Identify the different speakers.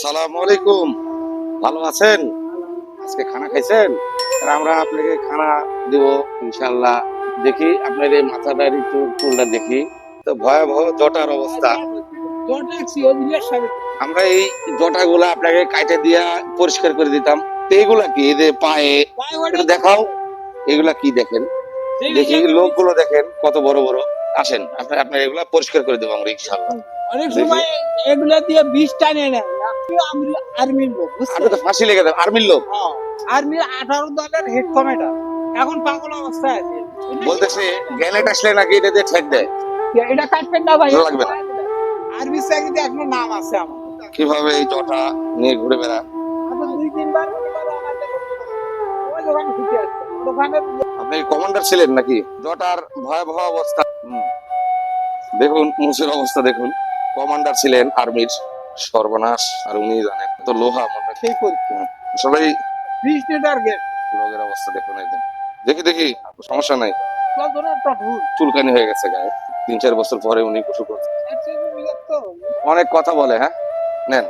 Speaker 1: আসসালামু আলাইকুম। ভালো আছেন? আজকে খানা খাইছেন? আমরা আপনাকে খানা দেব ইনশাল্লাহ দেখি আপনার এই মাথাটার একটু চুলটা দেখি। তো ভয়াবহ জটার অবস্থা। আমরা এই জটা গুলা আপনাকে কাইটে দিয়া পরিষ্কার করে দিতাম। তো এইগুলা কি? এই যে পায়ে। দেখাও। এগুলা কি দেখেন? দেখি লোকগুলো দেখেন কত বড় বড়। আসেন আপনি আপনার এগুলা পরিষ্কার করে দেবো আমরা ইনশাল্লাহ
Speaker 2: অনেক সময় এগুলা দিয়ে বিষ টানে আমি আর্মির লোক
Speaker 1: আপনি তো ফাঁসি লেগে দেন আর্মির লোক।
Speaker 2: আর্মির আঠারো দলের হেড কমেডার এখন পাগল অবস্থায় আছে।
Speaker 1: বলতেছে গ্যানেট আসলে নাকি এটা দিয়ে ঠেক দেয়?
Speaker 2: এটা কাটবেন না ভাই
Speaker 1: লাগবে না।
Speaker 2: আর্মির চাকরিতে এখনও নাম আছে আমার।
Speaker 1: কীভাবে এই জটা নিয়ে ঘুরে বেড়া?
Speaker 2: দুই তিনবার দোকানে
Speaker 1: আপনি কমান্ডার ছিলেন নাকি? জটার ভয়াবহ অবস্থা। দেখুন মুসের অবস্থা দেখুন। কমান্ডার ছিলেন আর্মির। সর্বনাশ আর উনি জানেন। তো লোহা মনে।
Speaker 2: সেই পরীক্ষা।
Speaker 1: সবাই
Speaker 2: বিশ টার্গেট
Speaker 1: রোগের অবস্থা দেখুন একদম দেখি দেখি সমস্যা নাই। চুলকানি হয়ে গেছে গায়ে। তিন চার বছর পরে উনি কুসু করছে। অনেক কথা বলে হ্যাঁ? নেন।